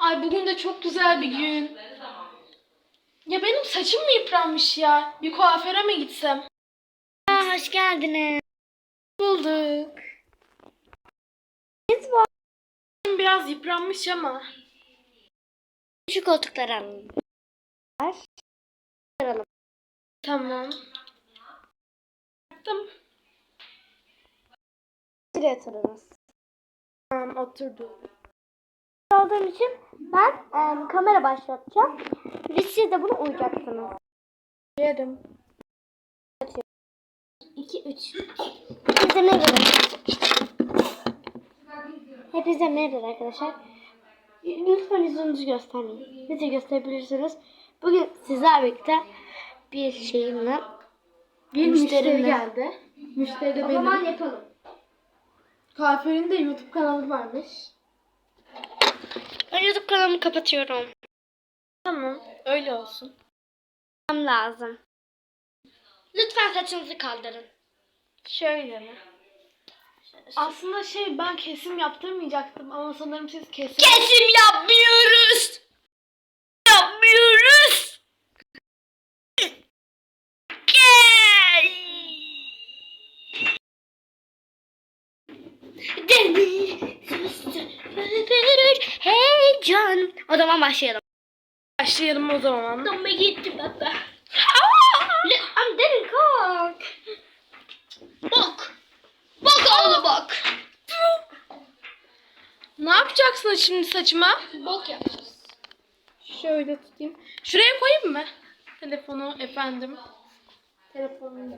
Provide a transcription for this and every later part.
Ay bugün de çok güzel bir gün. Ya benim saçım mı yıpranmış ya? Bir kuaföre mi gitsem? Aa, hoş geldiniz. Bulduk. Biraz yıpranmış ama. Şu koltukları alın. Tamam. Tamam. Buraya oturunuz. Tamam oturdum. Olduğum için ben em, kamera başlatacağım. Ve siz de bunu uyacaksınız. Yerim. 2, 3. Hepinize merhaba. Hepinize merhaba arkadaşlar. Lütfen yüzünüzü göstermeyin. Bize gösterebilirsiniz. Bugün sizler birlikte bir şeyimle Bir müşteri geldi. Müşteri de o benim. zaman yapalım. Kuaförün de YouTube kanalı varmış. Ben YouTube kanalımı kapatıyorum. Tamam. Öyle olsun. Yapmam lazım. Lütfen saçınızı kaldırın. Şöyle mi? Aslında şey ben kesim yaptırmayacaktım ama sanırım siz kesim... Kesim yapmıyoruz. Yapmıyoruz. Heyecan. O zaman başlayalım. Başlayalım o zaman. Ama gitti baba. Am derin kalk. Bak. Bak oğlu bak. Ne yapacaksın şimdi saçıma? Bak yapacağız. Şöyle tutayım. Şuraya koyayım mı? Telefonu efendim. Telefonu.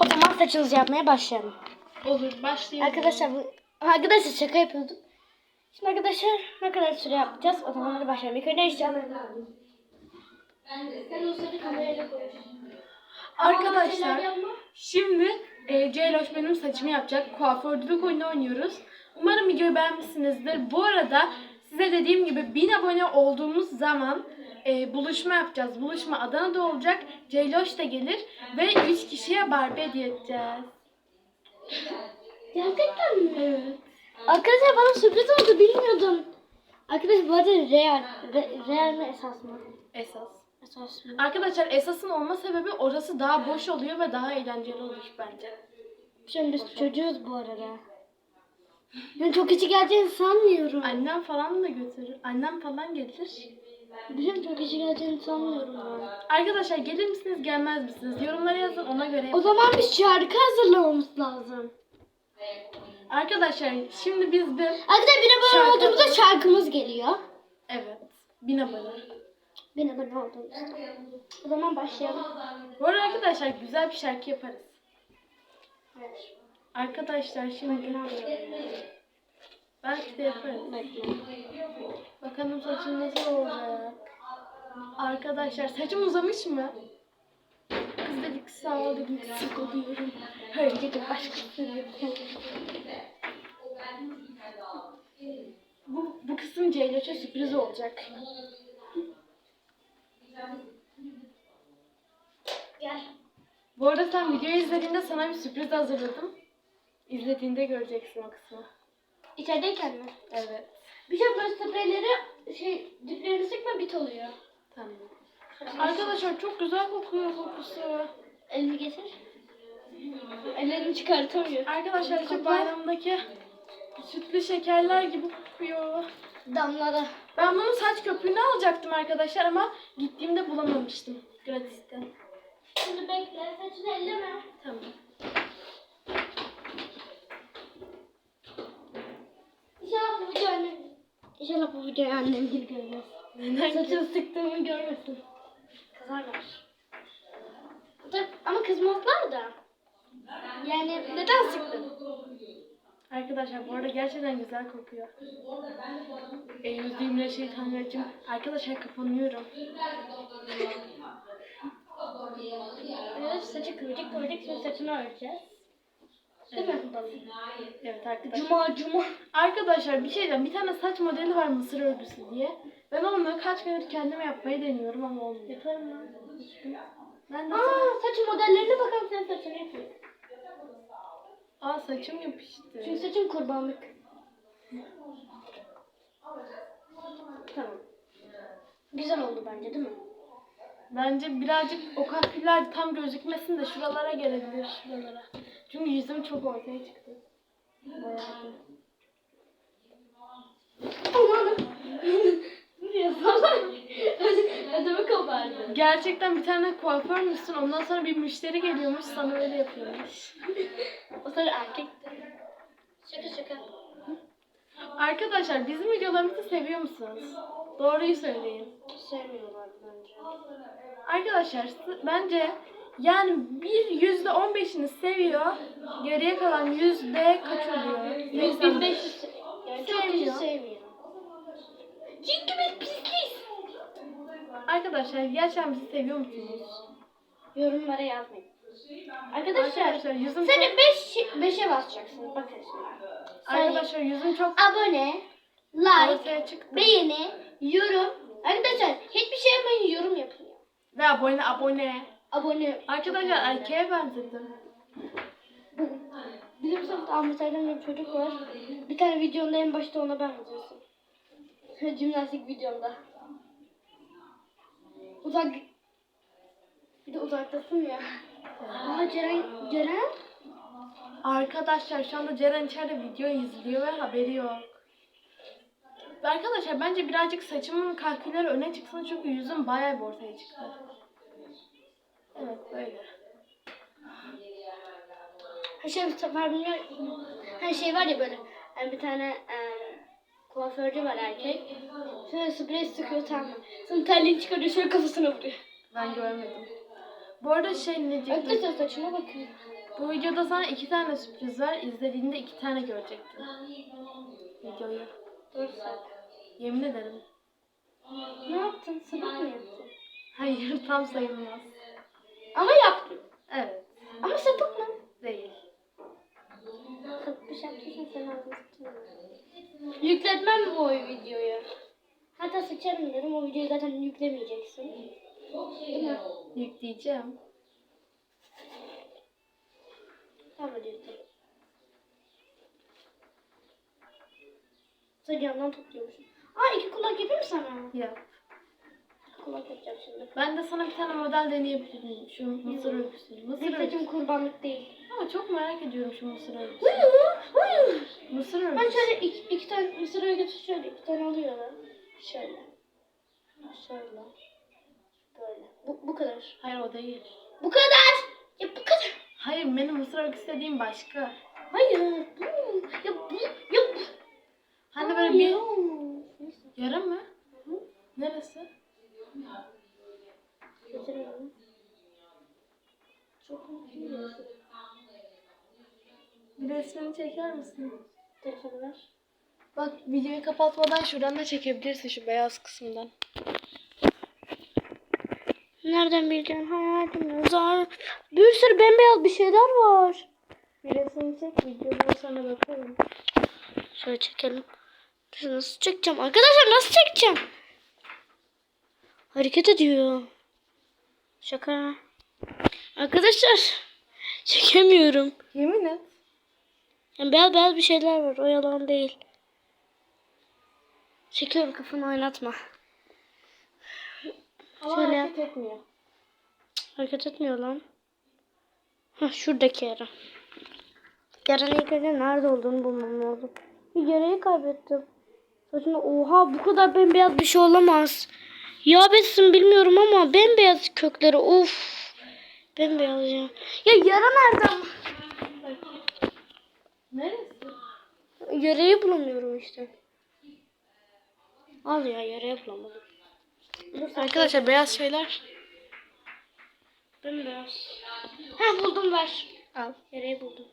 O zaman saçınızı yapmaya başlayalım. Olur başlayalım. Arkadaşlar bu arkadaşlar şaka yapıyorduk. Şimdi arkadaşlar ne kadar süre yapacağız? O zaman hadi başlayalım. İlk önce işte Ben o sırada kamerayla konuşuyorum. Arkadaşlar şimdi e, Ceyloş benim saçımı yapacak. Kuaförcülük oyunu oynuyoruz. Umarım videoyu beğenmişsinizdir. Bu arada size dediğim gibi 1000 abone olduğumuz zaman e, buluşma yapacağız. Buluşma Adana'da olacak. Ceyloş da gelir ve 3 kişiye Barbie hediye edeceğiz. Gerçekten mi? Evet. Arkadaşlar bana sürpriz oldu bilmiyordum. Arkadaşlar bu arada real, re, real mi esas mı? Esas. Esas mı? Arkadaşlar esasın olma sebebi orası daha boş oluyor ve daha eğlenceli olur bence. Şimdi biz çocuğuz bu arada. Ben çok içi geleceğini sanmıyorum. Annem falan da götürür. Annem falan gelir. Bizim çok içi geleceğini sanmıyorum ben. Arkadaşlar gelir misiniz gelmez misiniz? Yorumlara yazın ona göre. O zaman biz şarkı hazırlamamız lazım. Arkadaşlar şimdi biz bir Arkadaşlar bir abone Şarkı olduğumuzda şarkımız geliyor. evet bin abone. Bir abone olduğumuzda. O zaman başlayalım. Bu arada arkadaşlar güzel bir şarkı yaparız. Arkadaşlar şimdi belki de yaparız. Bakalım saçım nasıl olacak. Arkadaşlar saçım uzamış mı? Kız dedik sağ ol dedik sık oluyorum. Her gece başkası yapıyorum. Bu, bu kısım Ceyloş'a sürpriz olacak. Gel. Bu arada sen videoyu izlediğinde sana bir sürpriz hazırladım. İzlediğinde göreceksin o kısmı. İçerideyken mi? Evet. Bir şey böyle spreyleri şey diplerini sıkma bit oluyor. Tamam. Arkadaşlar çok güzel kokuyor kokusu. Elini getir. Ellerini çıkartamıyor. Arkadaşlar şu bayramdaki sütlü şekerler gibi kokuyor. Damlara. Ben bunun saç köpüğünü alacaktım arkadaşlar ama gittiğimde bulamamıştım gratisten. Şimdi bekle saçını elleme. Tamam. İnşallah bu video annem. İnşallah bu videoyu annem gibi görmez. Saçını sıktığımı görmesin. Kızarlar. Kızmazlar da. Yani neden sıktın? Arkadaşlar bu arada gerçekten güzel kokuyor. Eyyüzü'ymle Arkadaşlar kapanıyorum. Evet, saçı kıvırcık kıvırcık şimdi saçını öreceğiz. Değil mi? Evet arkadaşlar. Cuma cuma. Arkadaşlar bir şey diyeceğim. Bir tane saç modeli var mısır örgüsü diye. Ben onu kaç gündür kendime yapmayı deniyorum ama olmuyor. Yaparım lan. Ben de Aa saç modellerine bakalım sen saçını yapıyor. Aa saçım yapıştı. Çünkü saçım kurbanlık. tamam. Güzel oldu bence değil mi? Bence birazcık o kahpiler tam gözükmesin de şuralara gelebilir şuralara. Çünkü yüzüm çok ortaya çıktı. Bayağı. Gerçekten bir tane kuaför müsün? Ondan sonra bir müşteri geliyormuş sana öyle yapıyormuş. O sonra erkekti. Şaka şaka. Arkadaşlar bizim videolarımızı seviyor musunuz? Doğruyu söyleyin. Sevmiyorlar bence. Arkadaşlar bence yani bir yüzde on beşini seviyor. Geriye kalan yüzde kaç oluyor? Yüz bin beş yani çok kişi Sevmiyor. Çünkü biz. Arkadaşlar bizi seviyor musunuz? Yorumlara yazmayın. Arkadaşlar, Arkadaşlar yüzüm sen çok... de 5 beş, 5'e basacaksın. Bakın şimdi. Arkadaşlar yüzüm çok Abone, like, beğeni, yorum. Arkadaşlar hiçbir şey yapmayın yorum yapın. ya. Ve abone abone. Abone. Arkadaşlar erkeğe benzedim. Bizim sınıfta Ahmet Erdem bir çocuk var. Bir tane videonda en başta ona benziyorsun. Jimnastik videomda. Uzak... Bir de uzaktasın ya. Aa Ceren... Ceren? Arkadaşlar şu anda Ceren içeride video izliyor ve haberi yok. Arkadaşlar bence birazcık saçımın kalküleri öne çıksın çünkü yüzüm bayağı bir ortaya çıktı. Evet böyle. Ha şey. Her şey var ya böyle. Yani bir tane e, kuaförcü var erkek. Şöyle sprey sıkıyor tamam? Sonra terliğini çıkarıyor şöyle kafasına vuruyor. Ben görmedim. Bu arada şey ne diyecektim? Arkadaşlar saçına bakıyor. Bu videoda sana iki tane sürpriz var. İzlediğinde iki tane görecektin. Videoyu. Dört saat. Yemin ederim. Ne yaptın? Sabah mı yaptın? Hayır tam sayılmaz. Ama yaptın. Evet. Ama sapık mı? Değil. Sapık bir şey yaptıysan sen ağzını sıçarım. Yükletmem mi bu videoyu? Hatta sıçarım dedim o videoyu zaten yüklemeyeceksin. Değil mi? Yükleyeceğim. Tamam hadi yükle. Saçımdan topluyormuşum. Aa iki kulak yapayım sana? Yap. Kulak yapacağım şimdi. Ben de sana bir tane model deneyebilirim. Şu mısır örgüsünü. Mısır örgüsü. kurbanlık değil. Ama çok merak ediyorum şu mısır örgüsünü. Mısır Ben örgüsü. şöyle iki, iki tane mısır örgüsü şöyle iki tane alıyorum. Şöyle. Şöyle. Böyle. Bu, bu kadar. Hayır o değil. Bu kadar. Ya bu kadar. Hayır benim mısır örgüsü dediğim başka. Hayır. Bu. Ya bu. Ya bu. Hani böyle bir yara mı? Hı. Neresi? Getirelim. Çok mutluyum. Bir resmini çeker misin? Ver. Bak videoyu kapatmadan şuradan da çekebilirsin şu beyaz kısımdan. Nereden bileceğim? Hayatım zar. Bir sürü bembeyaz bir şeyler var. Bir resmini çek videodan sonra bakalım. Şöyle çekelim. Nasıl çekeceğim? Arkadaşlar nasıl çekeceğim? Hareket ediyor. Şaka. Arkadaşlar çekemiyorum. Yemin et. Yani beyaz beyaz bir şeyler var. O yalan değil. Çekiyorum kafanı oynatma. Ama Şöyle hareket etmiyor. Hareket etmiyor lan. Hah şuradaki yere. Yarın ilk önce nerede olduğunu bulmam lazım. Bir yareyi kaybettim. Saçımda oha bu kadar bembeyaz bir şey olamaz. Ya betsin bilmiyorum ama bembeyaz kökleri of. Bembeyaz ya. Ya yara nerede ama? Neresi? Yareyi bulamıyorum işte. Al ya yareyi bulamadım. Arkadaşlar beyaz şeyler. Bembeyaz. Ha buldum ver. Al. Yareyi buldum.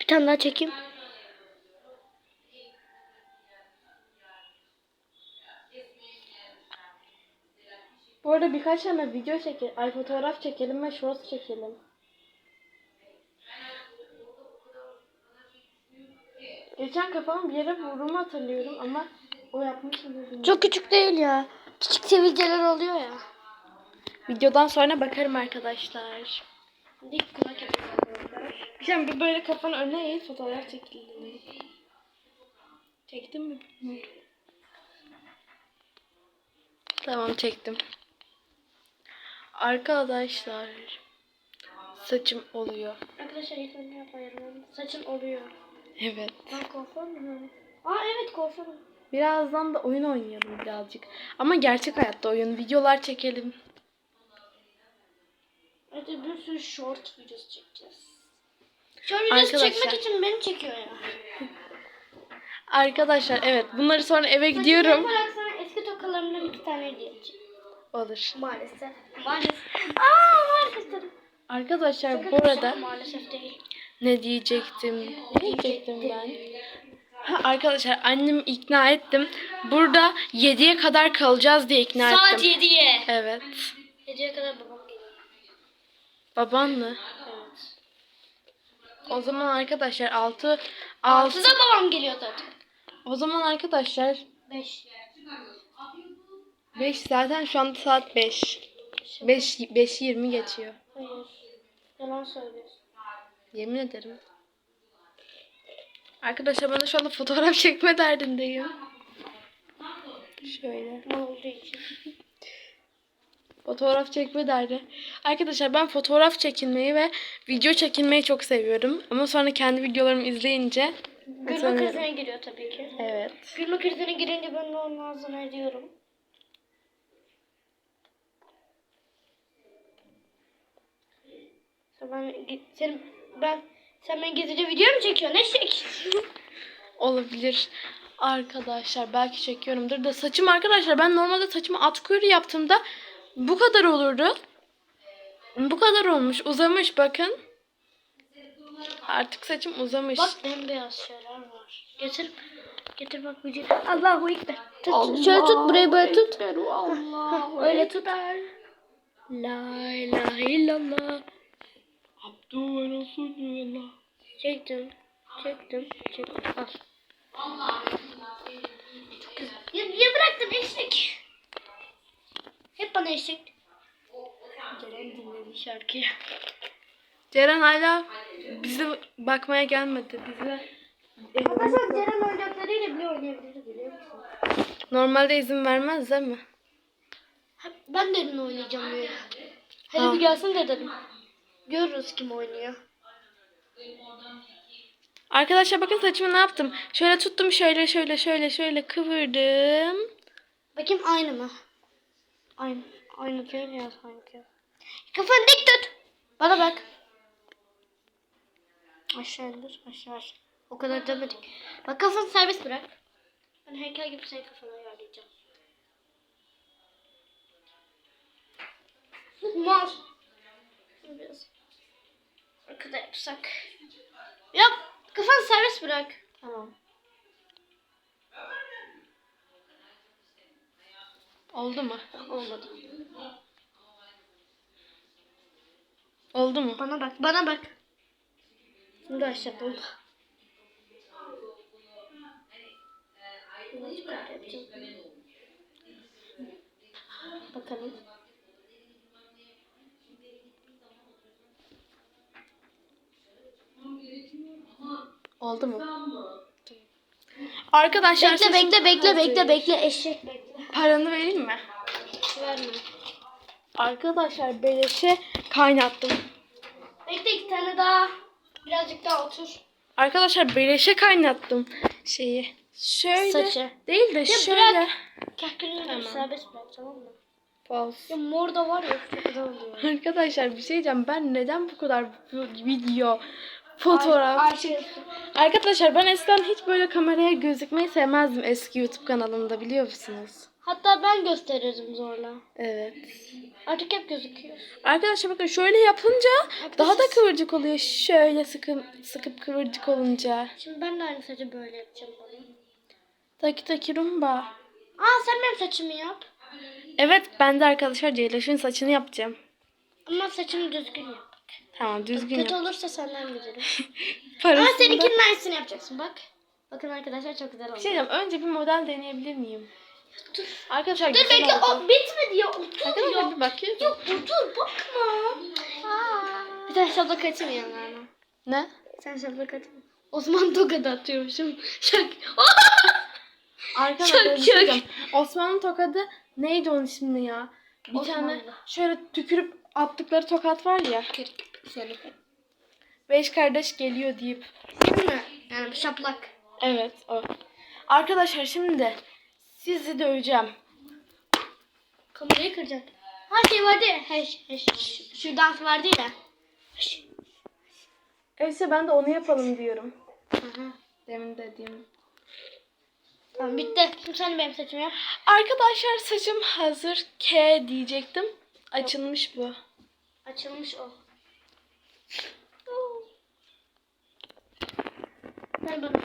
Bir tane daha çekeyim. Birkaç tane video çekelim. Ay fotoğraf çekelim ve shorts çekelim. Geçen kafamı bir yere vurduğumu hatırlıyorum ama o yapmış mı Çok küçük değil ya. Küçük sivilceler oluyor ya. Videodan sonra bakarım arkadaşlar. Dik kulak arkadaşlar. Sen bir böyle kafanı öne eğ fotoğraf çekildiğini. Çektin mi? Tamam çektim. Arkadaşlar saçım oluyor. Arkadaşlar ilk önce. Saçın oluyor. Evet. Ben kuaför? Aa evet kuaförüm. Birazdan da oyun oynayalım birazcık. Ama gerçek hayatta oyun. Videolar çekelim. Hadi bir sürü short videosu çekeceğiz. Short videosu Arkadaşlar- çekmek için beni çekiyor ya. Arkadaşlar evet bunları sonra eve Saçımı gidiyorum. yaparak sana eski tokalarımdan iki tane hediye edeceğim. Olur. Maalesef. Maalesef. Aa maalesef. Arkadaşlar bu arada Maalesef değil. ne diyecektim? Ne diyecektim ben? Ha, arkadaşlar annemi ikna ettim. Burada 7'ye kadar kalacağız diye ikna Saat ettim. 7'ye. Evet. 7'ye kadar babam geliyor. Baban mı? Evet. O zaman arkadaşlar 6 6 6'da babam geliyor zaten. O zaman arkadaşlar 5. 5 zaten şu anda saat 5. 5 5 20 geçiyor. Hayır. Yalan söylüyorsun. Yemin ederim. Arkadaşlar ben de şu anda fotoğraf çekme derdindeyim. Şöyle. Ne olduğu için. Fotoğraf çekme derdi. Arkadaşlar ben fotoğraf çekinmeyi ve video çekinmeyi çok seviyorum. Ama sonra kendi videolarımı izleyince Gülme krizine giriyor tabii ki. Evet. Gülme krizine girince ben de onun ağzına ediyorum. Sen sen, ben, sen ben gizlice video mu çekiyorsun? Ne çek? Olabilir. Arkadaşlar belki çekiyorumdur da saçım arkadaşlar ben normalde saçımı at kuyruğu yaptığımda bu kadar olurdu. Bu kadar olmuş. Uzamış bakın. Artık saçım uzamış. Bak bembeyaz şeyler var. Getir. Getir bak video. Allahu Ekber. Tut, şöyle tut burayı böyle tut. Allah. Öyle tut. La ilahe illallah. Ve Resulullah. Çektim. Çektim. Çektim. Al. Ya niye bıraktın eşek? Hep bana eşek. Ceren dinledi şarkıyı. Ceren hala bize bakmaya gelmedi. Bize Arkadaşlar Ceren oyuncaklarıyla bile oynayabiliriz biliyor musun? normalde izin vermez değil mi? Ben de elimle oynayacağım diyor. Hadi Ha. bir gelsin de dedim. Görürüz kim oynuyor. Arkadaşlar bakın saçımı ne yaptım? Şöyle tuttum şöyle şöyle şöyle şöyle kıvırdım. Bakayım aynı mı? Aynı. Aynı değil ya sanki. Kafanı dik tut. Bana bak. Aşağı indir. Aşağı aşağı. O kadar demedik. Bak kafanı serbest bırak. Ben heykel gibi senin kafanı ayarlayacağım. Mal. Biraz. Arkada yapsak. Yap. Kafanı serbest bırak. Tamam. Oldu mu? Olmadı. Oldu mu? Bana bak, bana bak. Şimdi aşağı bunu. Bakalım. Oldu mu? Arkadaşlar Bekle, bekle, bekle, bekle, bekle, eşek bekle. Paranı vereyim mi? Verme. Arkadaşlar beleşe kaynattım. Bekle iki tane daha. Birazcık daha otur. Arkadaşlar beleşe kaynattım şeyi. Şöyle Saçı. değil de şöyle. Kahkülünü Tamam. serbest bırak tamam mı? Ya mor da var ya çok güzel oluyor. Arkadaşlar bir şey diyeceğim. Ben neden bu kadar bu- video, fotoğraf... Ayşe. Arkadaşlar ben eskiden hiç böyle kameraya gözükmeyi sevmezdim eski YouTube kanalımda biliyor musunuz? Hatta ben gösterirdim zorla. Evet. Artık hep gözüküyor. Arkadaşlar bakın şöyle yapınca daha da kıvırcık oluyor. Şöyle sıkıp sıkıp kıvırcık olunca. Şimdi ben de aynı saçı böyle yapacağım bana. Taki taki rumba. Aa sen benim saçımı yap. Evet ben de arkadaşlar Ceylaş'ın saçını yapacağım. Ama saçımı düzgün yap. Tamam düzgün Kötü yap. olursa senden. Ama Parasını da- seninkinin aynısını yapacaksın bak. Bakın arkadaşlar çok güzel oldu. Bir şey diyeceğim. Önce bir model deneyebilir miyim? Dur. Arkadaşlar Dur güzel bekle oldu. o bitmedi ya otur Arkadaşlar ya. bir bakıyorum. Yok otur bakma. Aa. Bir de şaplak atayım yanlarına. Ne? Sen şaplak atayım. Osman tokat atıyormuşum. Şak. Arkadaşlar bir şey diyeceğim. Osman'ın tokadı neydi onun ismi ya? Bir Osmanlı. tane şöyle tükürüp attıkları tokat var ya. Seni. Beş kardeş geliyor deyip. Değil mi? Yani şaplak. Evet o. Arkadaşlar şimdi sizi döveceğim. Kamerayı kıracak. Ha şey vardı ya. He, he, şu, şu dans vardı ya. Öyleyse ben de onu yapalım diyorum. Hı hı. Demin dediğim. Tamam bitti. Şimdi sen de benim saçımı yap. Arkadaşlar saçım hazır. K diyecektim. Açılmış bu. Açılmış o.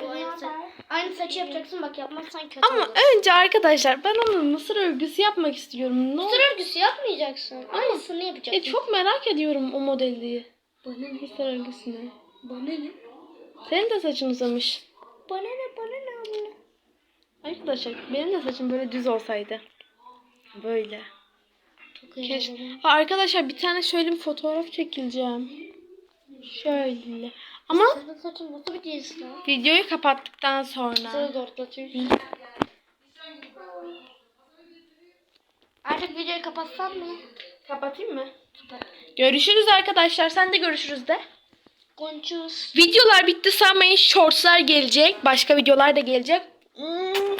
Bu aynı, sa- aynı saçı yapacaksın bak yapmazsan kötü Ama olur. önce arkadaşlar ben onun mısır örgüsü yapmak istiyorum. Ne olur? Mısır örgüsü yapmayacaksın. Aynısını yapacaksın. E, çok merak ediyorum o modeli. Bana ne? Mısır örgüsünü. Bana ne? Senin de saçın uzamış. Bana ne? Bana ne? Bana ne? Arkadaşlar benim de saçım böyle düz olsaydı. Böyle. Çok. Ha, arkadaşlar bir tane şöyle bir fotoğraf çekileceğim. Şöyle. Ama Senin saçın nasıl bir cins lan? videoyu kapattıktan sonra. Sana. Artık videoyu kapatsam mı? Kapatayım mı? Kapat. Görüşürüz arkadaşlar. Sen de görüşürüz de. Konçuz. Videolar bitti sanmayın. Shortslar gelecek. Başka videolar da gelecek. 嗯。